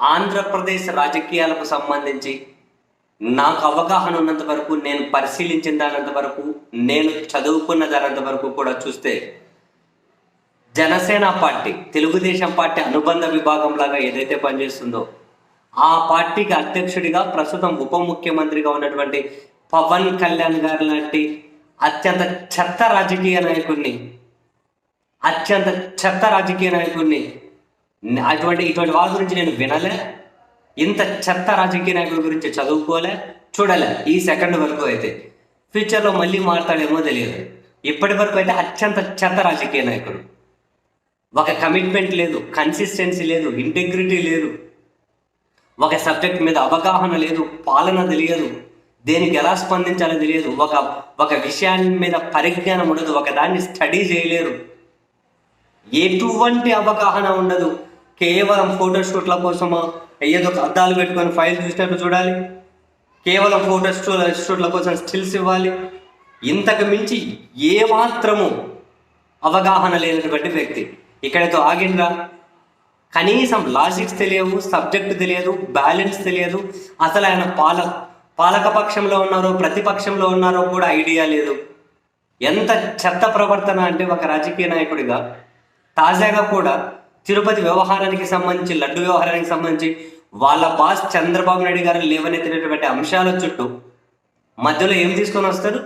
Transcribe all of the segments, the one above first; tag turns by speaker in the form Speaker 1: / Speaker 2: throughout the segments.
Speaker 1: ఆంధ్రప్రదేశ్ రాజకీయాలకు సంబంధించి నాకు అవగాహన ఉన్నంత వరకు నేను పరిశీలించిన దానంత వరకు నేను చదువుకున్న దానంత వరకు కూడా చూస్తే జనసేన పార్టీ తెలుగుదేశం పార్టీ అనుబంధ విభాగం లాగా ఏదైతే పనిచేస్తుందో ఆ పార్టీకి అధ్యక్షుడిగా ప్రస్తుతం ఉప ముఖ్యమంత్రిగా ఉన్నటువంటి పవన్ కళ్యాణ్ గారు లాంటి అత్యంత చెత్త రాజకీయ నాయకుడిని అత్యంత చెత్త రాజకీయ నాయకుడిని అటువంటి ఇటువంటి వాళ్ళ గురించి నేను వినలే. ఇంత చెత్త రాజకీయ నాయకుడి గురించి చదువుకోలే చూడలే ఈ సెకండ్ వరకు అయితే. ఫ్యూచర్లో మళ్ళీ మారుతాడేమో తెలియదు. ఇప్పటి వరకు అయితే అత్యంత చెత్త రాజకీయ నాయకుడు. ఒక కమిట్మెంట్ లేదు కన్సిస్టెన్సీ లేదు ఇంటెగ్రిటీ లేదు. ఒక సబ్జెక్ట్ మీద అవగాహన లేదు పాలన తెలియదు. దేనికి ఎలా స్పందించాలో తెలియదు. ఒక ఒక విషయాన్ని మీద పరిజ్ఞానం ఉండదు ఒక దాన్ని స్టడీ చేయలేరు. ఎటువంటి అవగాహన ఉండదు. కేవలం ఫోటోషూట్ల కోసమో? ఏదో ఒక అద్దాలు పెట్టుకొని ఫైల్ చూసినట్టు చూడాలి. కేవలం ఫోటో షూట్ల కోసం స్టిల్స్ ఇవ్వాలి. ఇంతకు మించి ఏ మాత్రము అవగాహన లేనటువంటి వ్యక్తి. ఇక్కడతో ఆగిండ్రా కనీసం లాజిక్స్ తెలియవు సబ్జెక్ట్ తెలియదు బ్యాలెన్స్ తెలియదు. అసలు ఆయన పాల పాలక పక్షంలో ఉన్నారో ప్రతిపక్షంలో ఉన్నారో కూడా ఐడియా లేదు. ఎంత చెత్త ప్రవర్తన అంటే ఒక రాజకీయ నాయకుడిగా తాజాగా కూడా తిరుపతి వ్యవహారానికి సంబంధించి లడ్డు వ్యవహారానికి సంబంధించి వాళ్ళ బాస్ చంద్రబాబు నాయుడు గారు లేవనెత్తినటువంటి అంశాల చుట్టూ మధ్యలో ఏం తీసుకొని వస్తారు?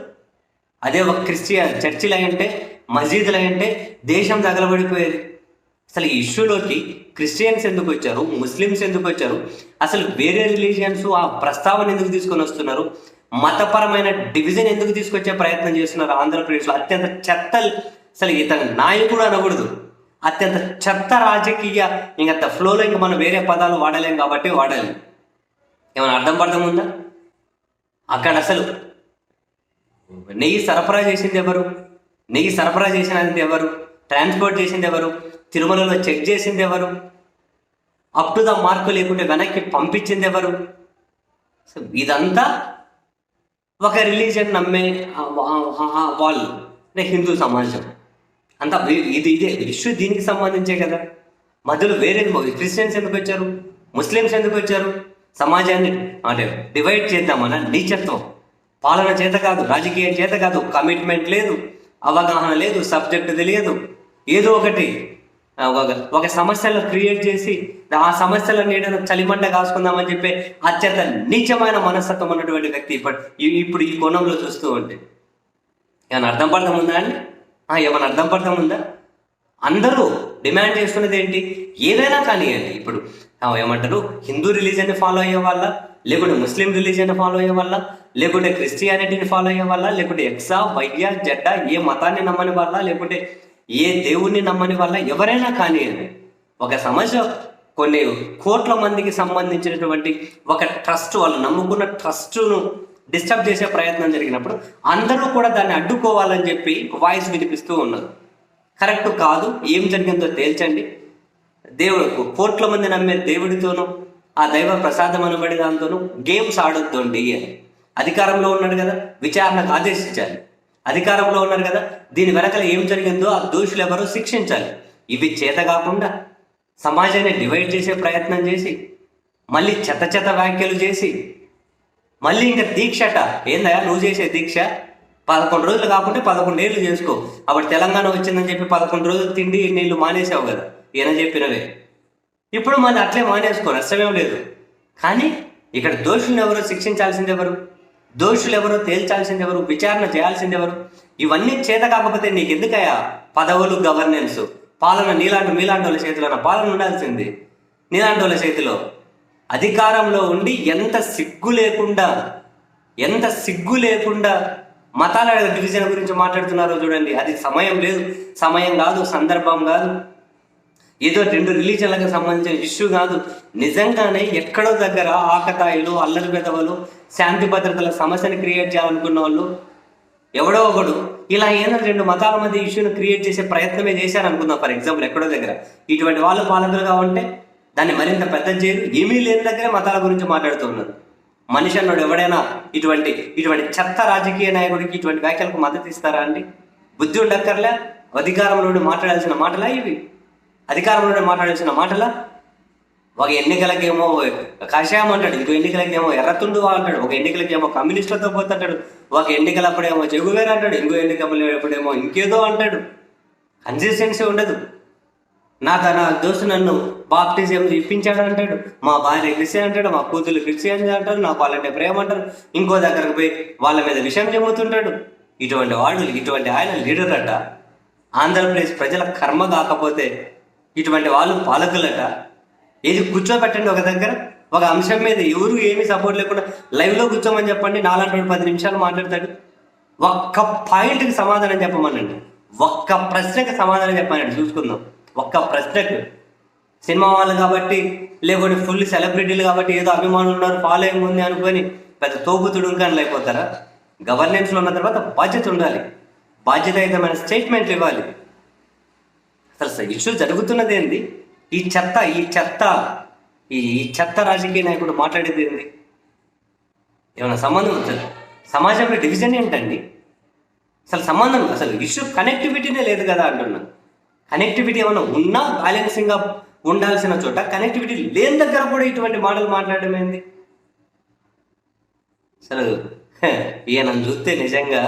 Speaker 1: అదే ఒక క్రిస్టియన్ చర్చిలు అయ్యంటే మసీదులు అయ్యంటే దేశం తగలబడిపోయేది అసలు ఈ ఇష్యూలోకి క్రిస్టియన్స్ ఎందుకు వచ్చారు? ముస్లిమ్స్ ఎందుకు వచ్చారు? అసలు వేరే రిలీజియన్స్ ఆ ప్రస్తావన ఎందుకు తీసుకొని వస్తున్నారు? మతపరమైన డివిజన్ ఎందుకు తీసుకొచ్చే ప్రయత్నం చేస్తున్నారు ఆంధ్రప్రదేశ్లో? అత్యంత చెత్త అసలు ఇతను నాయకుడు అనకూడదు. అత్యంత చెత్త రాజకీయ ఇంకా ఫ్లోలో ఇంకా మనం వేరే పదాలు వాడలేం కాబట్టి వాడాలి. ఏమైనా అర్థం పడడం ఉందా? అక్కడ అసలు నెయ్యి సరఫరా చేసింది ఎవరు? నెయ్యి సరఫరా చేసినది ఎవరు? ట్రాన్స్పోర్ట్ చేసింది ఎవరు? తిరుమలలో చెక్ చేసింది ఎవరు? అప్ టు ద మార్కు లేకుంటే వెనక్కి పంపించింది ఎవరు? సో ఇదంతా ఒక రిలీజన్ నమ్మే వాళ్ళు. అంటే హిందూ సమాజం. అంతా ఇది ఇదే ఇష్యూ దీనికి సంబంధించే కదా. మధ్యలో వేరే క్రిస్టియన్స్ ఎందుకు వచ్చారు? ముస్లిమ్స్ ఎందుకు వచ్చారు? సమాజాన్ని అంటే డివైడ్ చేద్దామన్న నీచత్వం. పాలన చేత కాదు రాజకీయం చేత కాదు కమిట్మెంట్ లేదు అవగాహన లేదు సబ్జెక్ట్ తెలియదు. ఏదో ఒకటి ఒక ఒక సమస్యలు క్రియేట్ చేసి ఆ సమస్యల నీడను చలిమంట కాసుకుందామని చెప్పి అత్యంత నీచమైన మనస్తత్వం ఉన్నటువంటి వ్యక్తి ఇప్పుడు ఇప్పుడు ఈ కోణంలో చూస్తూ ఉంటే. ఏమైనా అర్థం పడతాం ఉందా అండి? ఏమైనా అర్థం పడతాం ఉందా? అందరూ డిమాండ్ చేస్తున్నది ఏంటి? ఏదైనా కానివ్వండి ఇప్పుడు ఏమంటారు? హిందూ రిలీజియన్ని ఫాలో అయ్యే వాళ్ళ లేకుంటే ముస్లిం రిలీజియన్ని ఫాలో అయ్యే వాళ్ళ లేకుంటే క్రిస్టియానిటీని ఫాలో అయ్యే వాళ్ళ లేకుంటే ఎక్సా వైద్య జడ్డ ఏ మతాన్ని నమ్మని వాళ్ళ లేకుంటే ఏ దేవుణ్ణి నమ్మని వాళ్ళ ఎవరైనా కానివ్వండి ఒక సమస్య కొన్ని కోట్ల మందికి సంబంధించినటువంటి ఒక ట్రస్ట్ వాళ్ళు నమ్ముకున్న ట్రస్టును డిస్టర్బ్ చేసే ప్రయత్నం జరిగినప్పుడు అందరూ కూడా దాన్ని అడ్డుకోవాలని చెప్పి వాయిస్ వినిపిస్తూ ఉన్నారు కరెక్ట్ కాదు ఏం జరిగిందో తేల్చండి. దేవుడు కోట్ల మంది నమ్మే దేవుడితోనూ ఆ దైవ ప్రసాదం అనబడి దాంతోనూ గేమ్స్ ఆడొద్దండి అని. అధికారంలో ఉన్నాడు కదా విచారణకు ఆదేశించాలి. అధికారంలో ఉన్నారు కదా దీని వెనకల ఏం జరిగిందో ఆ దోషులు ఎవరో శిక్షించాలి. ఇవి చేత కాకుండా సమాజాన్ని డివైడ్ చేసే ప్రయత్నం చేసి మళ్ళీ చెత్త చెత్త వ్యాఖ్యలు చేసి మళ్ళీ ఇంకా దీక్షట. ఏందయ్యా? నువ్వు చేసే దీక్ష? పదకొండు రోజులు కాకుంటే పదకొండు ఏళ్ళు చేసుకో. అప్పుడు తెలంగాణ వచ్చిందని చెప్పి పదకొండు రోజులు తిండి నీళ్ళు మానేసావు కదా. ఈయన చెప్పినవే. ఇప్పుడు మళ్ళీ అట్లే మానేసుకో. నష్టమేం లేదు. కానీ ఇక్కడ దోషులను ఎవరో శిక్షించాల్సింది ఎవరు? దోషులు ఎవరో? తేల్చాల్సింది ఎవరు? విచారణ చేయాల్సింది ఎవరు? ఇవన్నీ చేత కాకపోతే నీకు ఎందుకయ్యా పదవులు గవర్నెన్స్ పాలన నీలాంటి మీలాంటి వాళ్ళ చేతిలో పాలన ఉండాల్సింది. నీలాంటి వాళ్ళ చేతిలో. అధికారంలో ఉండి ఎంత సిగ్గు లేకుండా ఎంత సిగ్గు లేకుండా మతాల డివిజన్ గురించి మాట్లాడుతున్నారో చూడండి. అది సమయం లేదు. సమయం కాదు సందర్భం కాదు. ఏదో రెండు రిలీజన్లకు సంబంధించిన ఇష్యూ కాదు. నిజంగానే ఎక్కడో దగ్గర ఆకతాయిలు అల్లరి పెదవులు శాంతి భద్రతల సమస్యను క్రియేట్ చేయాలనుకున్న వాళ్ళు ఎవడో ఒకడు ఇలా ఏదో రెండు మతాల మధ్య ఇష్యూను క్రియేట్ చేసే ప్రయత్నమే చేశారనుకుందాం. ఫర్ ఎగ్జాంపుల్ ఎక్కడో దగ్గర ఇటువంటి వాళ్ళు పాలకులుగా ఉంటే దాన్ని మరింత పెద్ద చేయరు. ఏమీ లేని దగ్గరే మతాల గురించి మాట్లాడుతూ ఉన్నారు మనిషి అన్నాడు ఎవడైనా ఇటువంటి ఇటువంటి చెత్త రాజకీయ నాయకుడికి ఇటువంటి వ్యాఖ్యలకు మద్దతు ఇస్తారా అండి? బుద్ధి ఉండక్కర్లే? అధికారంలో మాట్లాడాల్సిన మాటలా ఇవి? అధికారంలో మాట్లాడాల్సిన మాటలా? ఒక ఎన్నికలకేమో కషాయం అంటాడు ఇంకో ఎన్నికలకేమో ఎర్రతుండు అంటాడు ఒక ఎన్నికలకేమో కమ్యూనిస్టులతో పోతుంటాడు ఒక ఎన్నికలప్పుడేమో చెగువేరు అంటాడు ఇంకో ఎన్నికలప్పుడేమో ఇంకేదో అంటాడు. కన్సిస్టెన్సీ ఉండదు. నా తన దోస్తు నన్ను బాప్టిజం ఇప్పించాడు అంటాడు. మా భార్య క్రిస్టియన్ అంటాడు మా కూతురు క్రిస్టియన్ అంటారు నా వాళ్ళంటే ప్రేమ అంటారు. ఇంకో దగ్గరకు పోయి వాళ్ళ మీద విషయం చెబుతుంటాడు. ఇటువంటి వాడు ఇటువంటి ఆయన లీడర్ అట ఆంధ్రప్రదేశ్ ప్రజల కర్మ కాకపోతే ఇటువంటి వాళ్ళు పాలకులట. ఏది కూర్చోబెట్టండి ఒక దగ్గర. ఒక అంశం మీద ఎవరు ఏమీ సపోర్ట్ లేకుండా లైవ్లో కూర్చోమని చెప్పండి నాలుగు పది నిమిషాలు మాట్లాడతాడు. ఒక్క పాయింట్కి సమాధానం చెప్పమనండి. ఒక్క ప్రశ్నకి సమాధానం చెప్పమనండి. చూసుకుందాం. ఒక్క ప్రశ్నకు. సినిమా వాళ్ళు కాబట్టి లేకుంటే ఫుల్ సెలబ్రిటీలు కాబట్టి ఏదో అభిమానులు ఉన్నారు ఫాలోయింగ్ ఉంది అనుకొని పెద్ద తోపుతుడు కానీ లేకపోతారా? గవర్నెన్స్లో ఉన్న తర్వాత బాధ్యత ఉండాలి. బాధ్యతాయుతమైన స్టేట్మెంట్లు ఇవ్వాలి. అసలు ఇష్యూ జరుగుతున్నది ఏంది? ఈ చెత్త ఈ చెత్త ఈ ఈ చెత్త రాజకీయ నాయకుడు మాట్లాడేది ఏంది? ఏమైనా సంబంధం ఉంటుంది సమాజంలో డివిజన్ ఏంటండి? అసలు సంబంధం అసలు ఇష్యూ కనెక్టివిటీనే లేదు కదా అంటున్నాను కనెక్టివిటీ ఏమైనా ఉన్నా బ్యాలెన్సింగ్గా ఉండాల్సిన చోట కనెక్టివిటీ లేని దగ్గర కూడా ఇటువంటి మాటలు మాట్లాడడం ఏంది? అసలు ఈయన చూస్తే నిజంగా